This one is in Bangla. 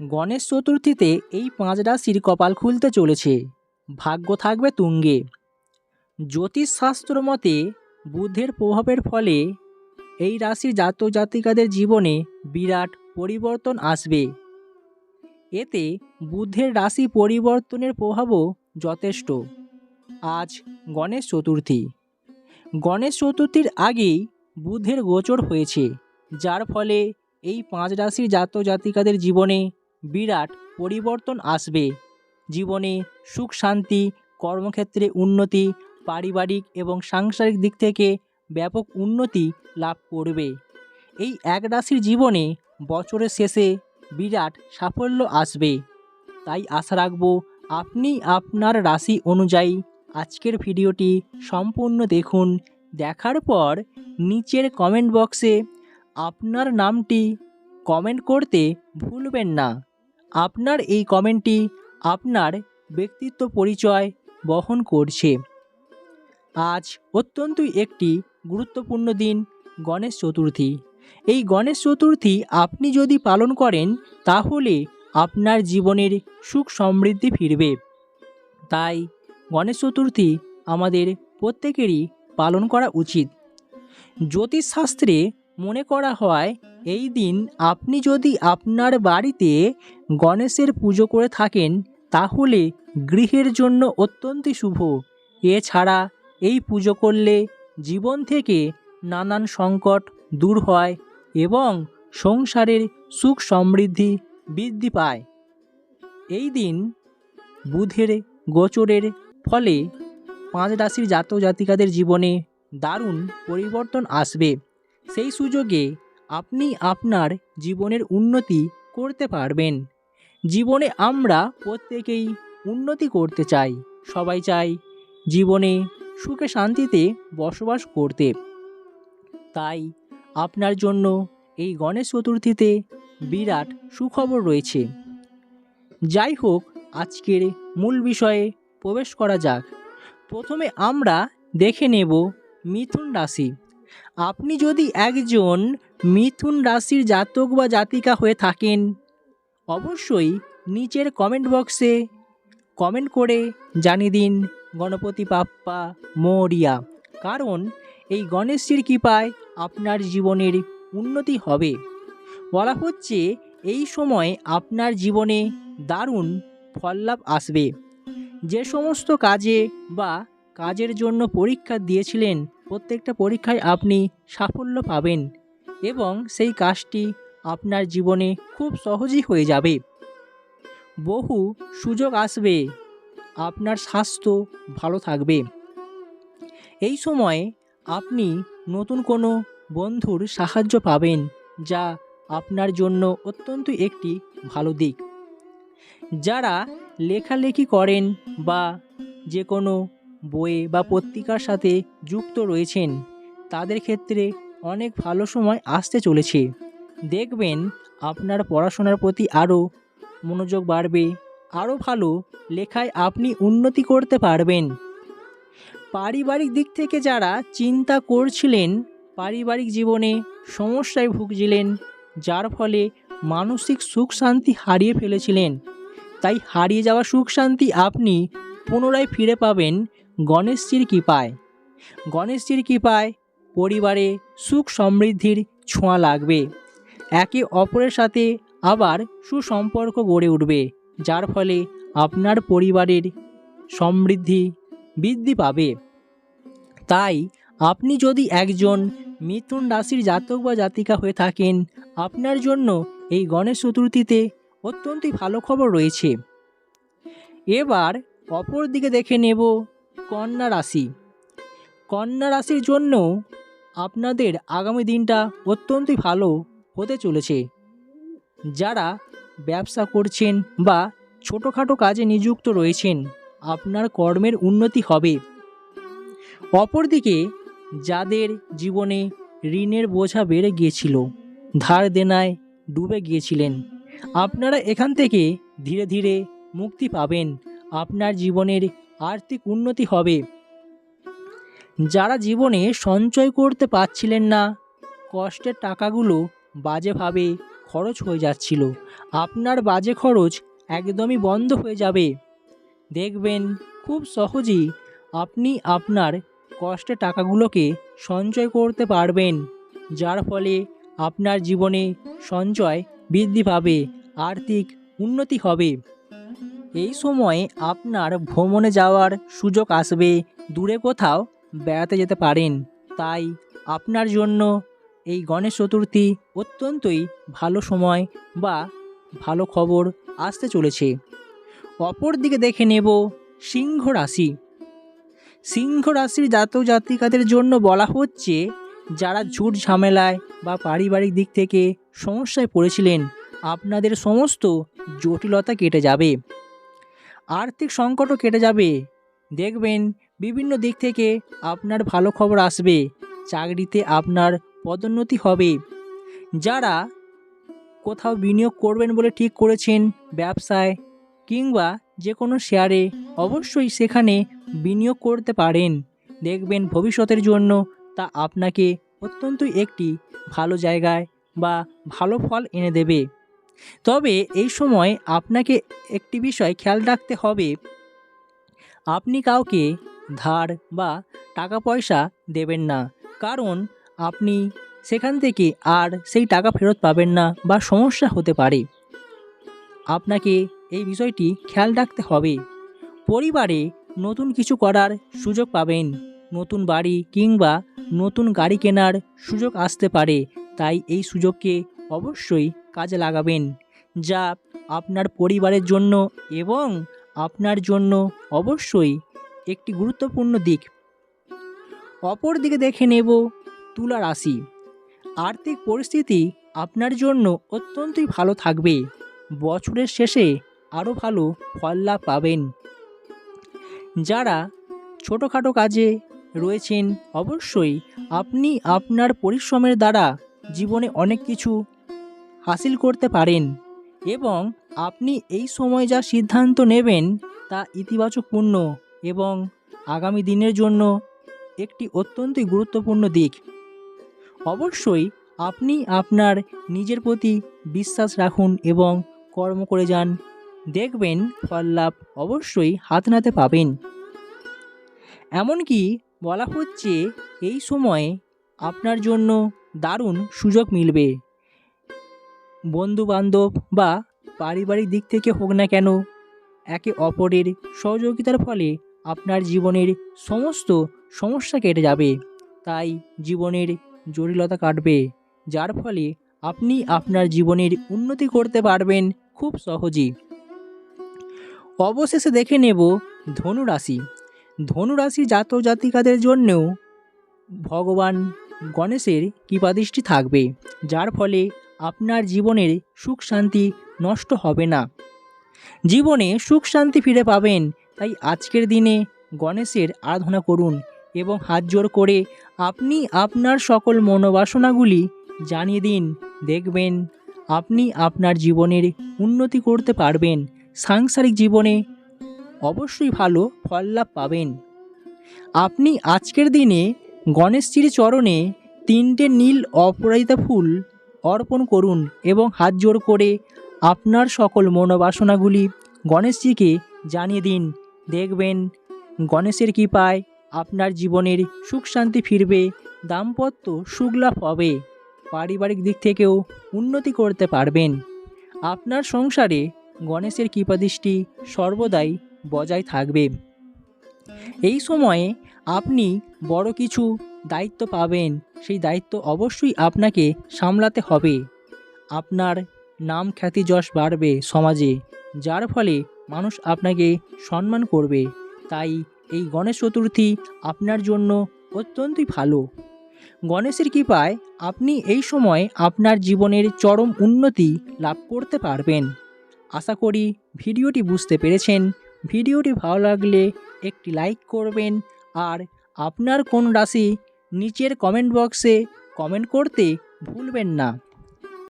গণেশ চতুর্থীতে এই পাঁচ রাশির কপাল খুলতে চলেছে। ভাগ্য থাকবে তুঙ্গে। জ্যোতিষশাস্ত্র মতে বুদ্ধের প্রভাবের ফলে এই রাশির জাতক জাতিকাদের জীবনে বিরাট পরিবর্তন আসবে। এতে বুদ্ধের রাশি পরিবর্তনের প্রভাবও যথেষ্ট। আজ গণেশ চতুর্থী। গণেশ চতুর্থীর আগেই বুদ্ধের গোচর হয়েছে, যার ফলে এই পাঁচ রাশির জাতক জাতিকাদের জীবনে বিরাট পরিবর্তন আসবে। জীবনে সুখ, শান্তি, কর্মক্ষেত্রে উন্নতি, পারিবারিক এবং সাংসারিক দিক থেকে ব্যাপক উন্নতি লাভ করবে। এই এক রাশির জীবনে বছরের শেষে বিরাট সাফল্য আসবে। তাই আশা রাখব আপনি আপনার রাশি অনুযায়ী আজকের ভিডিওটি সম্পূর্ণ দেখুন। দেখার পর নিচের কমেন্ট বক্সে আপনার নামটি কমেন্ট করতে ভুলবেন না। আপনার এই কমেন্টটি আপনার ব্যক্তিত্ব পরিচয় বহন করছে। আজ অত্যন্তই একটি গুরুত্বপূর্ণ দিন, গণেশ চতুর্থী। এই গণেশ চতুর্থী আপনি যদি পালন করেন, তাহলে আপনার জীবনের সুখ সমৃদ্ধি ফিরবে। তাই গণেশ চতুর্থী আমাদের প্রত্যেকেরই পালন করা উচিত। জ্যোতিষশাস্ত্রে মনে করা হয় এই দিন আপনি যদি আপনার বাড়িতে গণেশের পুজো করে থাকেন, তাহলে গৃহের জন্য অত্যন্তই শুভ। এছাড়া এই পুজো করলে জীবন থেকে নানান সংকট দূর হয় এবং সংসারের সুখ সমৃদ্ধি বৃদ্ধি পায়। এই দিন বুধের গোচরের ফলে পাঁচ রাশির জাতক জাতিকাদের জীবনে দারুণ পরিবর্তন আসবে। সেই সুযোগে আপনি আপনার জীবনের উন্নতি করতে পারবেন। জীবনে আমরা প্রত্যেকেই উন্নতি করতে চাই। সবাই চাই জীবনে সুখে শান্তিতে বসবাস করতে। তাই আপনার জন্য এই গণেশ চতুর্থীতে বিরাট সুখবর রয়েছে। যাই হোক, আজকের মূল বিষয়ে প্রবেশ করা যাক। প্রথমে আমরা দেখে নেব মিথুন রাশি। আপনি যদি একজন মিথুন রাশির জাতক বা জাতিকা হয়ে থাকেন, অবশ্যই নিচের কমেন্ট বক্সে কমেন্ট করে জানিয়ে দিন গণপতি বাপ্পা মরিয়া। কারণ এই গণেশজির কৃপায় আপনার জীবনের উন্নতি হবে। বলা হচ্ছে এই সময় আপনার জীবনে দারুণ ফললাভ আসবে। যে সমস্ত কাজে বা কাজের জন্য পরীক্ষা দিয়েছিলেন। প্রত্যেকটা পরীক্ষায় আপনি সাফল্য পাবেন এবং সেই কাজটি আপনার জীবনে খুব সহজই হয়ে যাবে। বহু সুযোগ আসবে। আপনার স্বাস্থ্য ভালো থাকবে। এই সময়ে আপনি নতুন কোনো বন্ধুর সাহায্য পাবেন যা আপনার জন্য অত্যন্ত একটি ভালো দিক। যারা লেখালেখি করেন বা যে কোনো বইয়ে বা পত্রিকার সাথে যুক্ত রয়েছেন। তাদের ক্ষেত্রে অনেক ভালো সময় আসতে চলেছে। দেখবেন আপনার পড়াশোনার প্রতি আরও মনোযোগ বাড়বে। আরও ভালো লেখায় আপনি উন্নতি করতে পারবেন। পারিবারিক দিক থেকে যারা চিন্তা করছিলেন, পারিবারিক জীবনে সমস্যায় ভুগছিলেন, যার ফলে মানসিক সুখ শান্তি হারিয়ে ফেলেছিলেন, তাই হারিয়ে যাওয়া সুখ শান্তি আপনি পুনরায় ফিরে পাবেন গণেশজির কৃপায়। গণেশজির কৃপায় পরিবারে সুখ সমৃদ্ধির ছোঁয়া লাগবে। একে অপরের সাথে আবার সুসম্পর্ক গড়ে উঠবে, যার ফলে আপনার পরিবারের সমৃদ্ধি বৃদ্ধি পাবে। তাই আপনি যদি একজন মিথুন রাশির জাতক বা জাতিকা হয়ে থাকেন, আপনার জন্য এই গণেশ চতুর্থীতে অত্যন্তই ভালো খবর রয়েছে। এবার অপর দিকে দেখে নেব কন্যা রাশি। কন্যা রাশির জন্য আপনাদের আগামী দিনটা অত্যন্তই ভালো হতে চলেছে। যারা ব্যবসা করছেন বা ছোটোখাটো কাজে নিযুক্ত রয়েছেন, আপনার কর্মের উন্নতি হবে। অপরদিকে, যাদের জীবনে ঋণের বোঝা বেড়ে গিয়েছিল, ধার দেনায় ডুবে গিয়েছিলেন, আপনারা এখান থেকে ধীরে ধীরে মুক্তি পাবেন। আপনার জীবনের আর্থিক উন্নতি হবে। যারা জীবনে সঞ্চয় করতে পারছিলেন না, কষ্টের টাকাগুলো বাজেভাবে খরচ হয়ে যাচ্ছিল। আপনার বাজে খরচ একদমই বন্ধ হয়ে যাবে। দেখবেন খুব সহজেই আপনি আপনার কষ্টের টাকাগুলোকে সঞ্চয় করতে পারবেন, যার ফলে আপনার জীবনে সঞ্চয় বৃদ্ধি পাবে, আর্থিক উন্নতি হবে। এই সময়ে আপনার ভ্রমণে যাওয়ার সুযোগ আসবে। দূরে কোথাও বেড়াতে যেতে পারেন। তাই আপনার জন্য এই গণেশ চতুর্থী অত্যন্তই ভালো সময় বা ভালো খবর আসতে চলেছে। অপর দিকে দেখে নেব সিংহ রাশি। সিংহ রাশির জাতক জাতিকাদের জন্য বলা হচ্ছে, যারা ঝুট ঝামেলায় বা পারিবারিক দিক থেকে সমস্যায় পড়েছিলেন, আপনাদের সমস্ত জটিলতা কেটে যাবে। আর্থিক সংকটও কেটে যাবে। দেখবেন, বিভিন্ন দিক থেকে আপনার ভালো খবর আসবে। চাকরিতে আপনার পদোন্নতি হবে। যারা কোথাও বিনিয়োগ করবেন বলে ঠিক করেছেন, ব্যবসায় কিংবা যে কোনো শেয়ারে অবশ্যই সেখানে বিনিয়োগ করতে পারেন। দেখবেন, ভবিষ্যতের জন্য তা আপনাকে অত্যন্তই একটি ভালো জায়গায় বা ভালো ফল এনে দেবে। তবে এই সময় আপনাকে একটি বিষয় খেয়াল রাখতে হবে। আপনি কাউকে ধার বা টাকা পয়সা দেবেন না, কারণ আপনি সেখান থেকে আর সেই টাকা ফেরত পাবেন না বা সমস্যা হতে পারে। আপনাকে এই বিষয়টি খেয়াল রাখতে হবে। পরিবারে নতুন কিছু করার সুযোগ পাবেন, নতুন বাড়ি কিংবা নতুন গাড়ি কেনার সুযোগ আসতে পারে, তাই এই সুযোগকে অবশ্যই কাজে লাগাবেন, যা আপনার পরিবারের জন্য এবং আপনার জন্য অবশ্যই একটি গুরুত্বপূর্ণ দিক। অপর দিকে দেখে নেব তুলা রাশি। আর্থিক পরিস্থিতি আপনার জন্য অত্যন্তই ভালো থাকবে। বছরের শেষে আরও ভালো ফল লাভ পাবেন। যারা ছোটোখাটো কাজে রয়েছেন, অবশ্যই আপনি আপনার পরিশ্রমের দ্বারা জীবনে অনেক কিছু হাসিল করতে পারেন এবং আপনি এই সময় যা সিদ্ধান্ত নেবেন তা ইতিবাচকপূর্ণ এবং আগামী দিনের জন্য একটি অত্যন্তই গুরুত্বপূর্ণ দিক। অবশ্যই আপনি আপনার নিজের প্রতি বিশ্বাস রাখুন এবং কর্ম করে যান। দেখবেন ফল লাভ অবশ্যই হাত নাতে পাবেন। এমনকি বলা হচ্ছে এই সময়ে আপনার জন্য দারুণ সুযোগ মিলবে। বন্ধু বান্ধব বা পারিবারিক দিক থেকে হোক না কেন, একে অপরের সহযোগিতার ফলে আপনার জীবনের সমস্ত সমস্যা কেটে যাবে। তাই জীবনের জটিলতা কাটবে, যার ফলে আপনি আপনার জীবনের উন্নতি করতে পারবেন খুব সহজেই অবশেষে দেখে নেব ধনুরাশি। ধনুরাশি জাতক জাতিকাদের জন্যও ভগবান গণেশের কৃপাদৃষ্টি থাকবে, যার ফলে আপনার জীবনের সুখ শান্তি নষ্ট হবে না। জীবনে সুখ শান্তি ফিরে পাবেন, তাই আজকের দিনে গণেশের আরাধনা করুন এবং হাত জোড় করে আপনি আপনার সকল মনোবাসনাগুলি জানিয়ে দিন, দেখবেন আপনি আপনার জীবনের উন্নতি করতে পারবেন, সাংসারিক জীবনে অবশ্যই ভালো ফল লাভ পাবেন। আপনি আজকের দিনে গণেশজির চরণে তিনটে নীল অপরাজিতা ফুল অর্পণ করুন এবং হাত জোড় করে আপনার সকল মনোবাসনাগুলি গণেশজিকে জানিয়ে দিন। দেখবেন, গণেশের কৃপায় আপনার জীবনের সুখ শান্তি ফিরবে, দাম্পত্য সুখ লাভ হবে, পারিবারিক দিক থেকেও উন্নতি করতে পারবেন। আপনার সংসারে গণেশের কৃপাদৃষ্টি সর্বদাই বজায় থাকবে। এই সময়ে আপনি বড় কিছু দায়িত্ব পাবেন। সেই দায়িত্ব অবশ্যই আপনাকে সামলাতে হবে। আপনার নাম খ্যাতি যশ বাড়বে সমাজে, যার ফলে মানুষ আপনাকে সম্মান করবে। তাই এই গণেশ চতুর্থী আপনার জন্য অত্যন্তই ভালো। গণেশের কৃপায় আপনি এই সময় আপনার জীবনের চরম উন্নতি লাভ করতে পারবেন। আশা করি ভিডিওটি বুঝতে পেরেছেন। ভিডিওটি ভালো লাগলে একটি লাইক করবেন আর আপনার কোন রাশি নিচের কমেন্ট বক্সে কমেন্ট করতে ভুলবেন না।